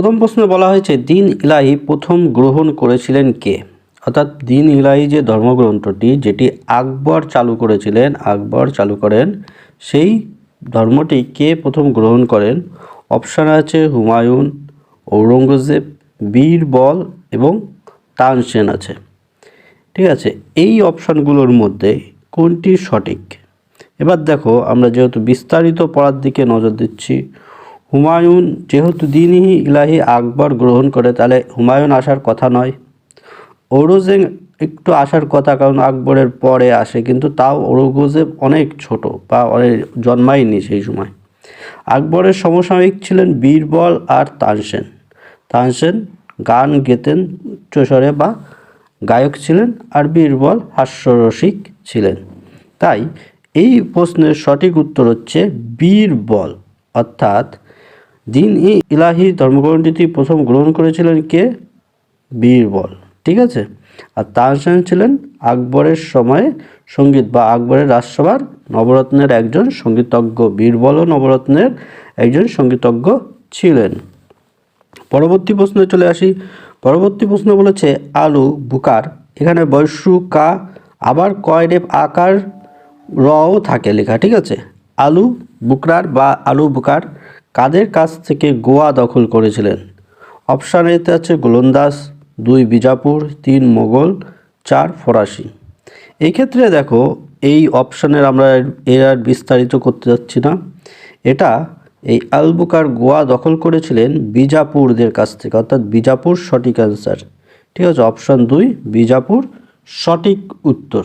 প্রথম প্রশ্নে বলা হয়েছে, দিন ইলাহি প্রথম গ্রহণ করেছিলেন কে? অর্থাৎ দিন ইলাহি যে ধর্মগ্রন্থটি, যেটি আকবর চালু করেছিলেন, আকবর চালু করেন, সেই ধর্মটি কে প্রথম গ্রহণ করেন? অপশান আছে হুমায়ুন, ঔরঙ্গজেব বীরবল এবং তানসেন আছে। ঠিক আছে, এই অপশানগুলোর মধ্যে কোনটি সঠিক? এবার দেখো, আমরা যেহেতু বিস্তারিত পড়ার দিকে নজর দিচ্ছি হুমায়ুন যেহেতু দিনই ইলাহি আকবর গ্রহণ করে, তাহলে হুমায়ুন আসার কথা নয়। ঔরঙ্গজেব একটু আসার কথা, কারণ আকবরের পরে আসে, কিন্তু তাও ঔরঙ্গজেব অনেক ছোট বা অনেক জন্মায়নি সেই সময়। আকবরের সমসাময়িক ছিলেন বীরবল আর তানসেন। তানসেন গান গেতেন উচ্চস্বরে বা গায়ক ছিলেন আর বীরবল হাস্যরসিক ছিলেন। তাই এই প্রশ্নের সঠিক উত্তর হচ্ছে বীরবল, অর্থাৎ দিন ই ইলাহি ধর্মগ্রন্থটি প্রথম গ্রহণ করেছিলেন কে? বীরবল। ঠিক আছে? আর তানসেন ছিলেন আকবরের সময়ে সংগীত বা আকবরের রাজসভার নবরত্নের একজন সঙ্গীতজ্ঞ। বীরবলও নবরত্নের একজন সঙ্গীতজ্ঞ ছিলেন। পরবর্তী প্রশ্নে চলে আসি। পরবর্তী প্রশ্ন বলেছে, আলু, বুকার, এখানে বৈশ্রু কা, আবার কয় রেপ আকার, রও থাকে লেখা। ঠিক আছে? আলু, বুকরার বা আলু, বুকার কাদের কাছ থেকে গোয়া দখল করেছিলেন? অপশান এতে আছে গোলন্দাজ, দুই বিজাপুর, তিন মোগল, চার ফরাসি। এই ক্ষেত্রে দেখো, এই অপশানের আমরা এর আর বিস্তারিত করতে যাচ্ছি না। এটা এই আলবুকার গোয়া দখল করেছিলেন বিজাপুরদের কাছ থেকে, অর্থাৎ বিজাপুর সঠিক অ্যান্সার ঠিক আছে, অপশান দুই, বিজাপুর সঠিক উত্তর।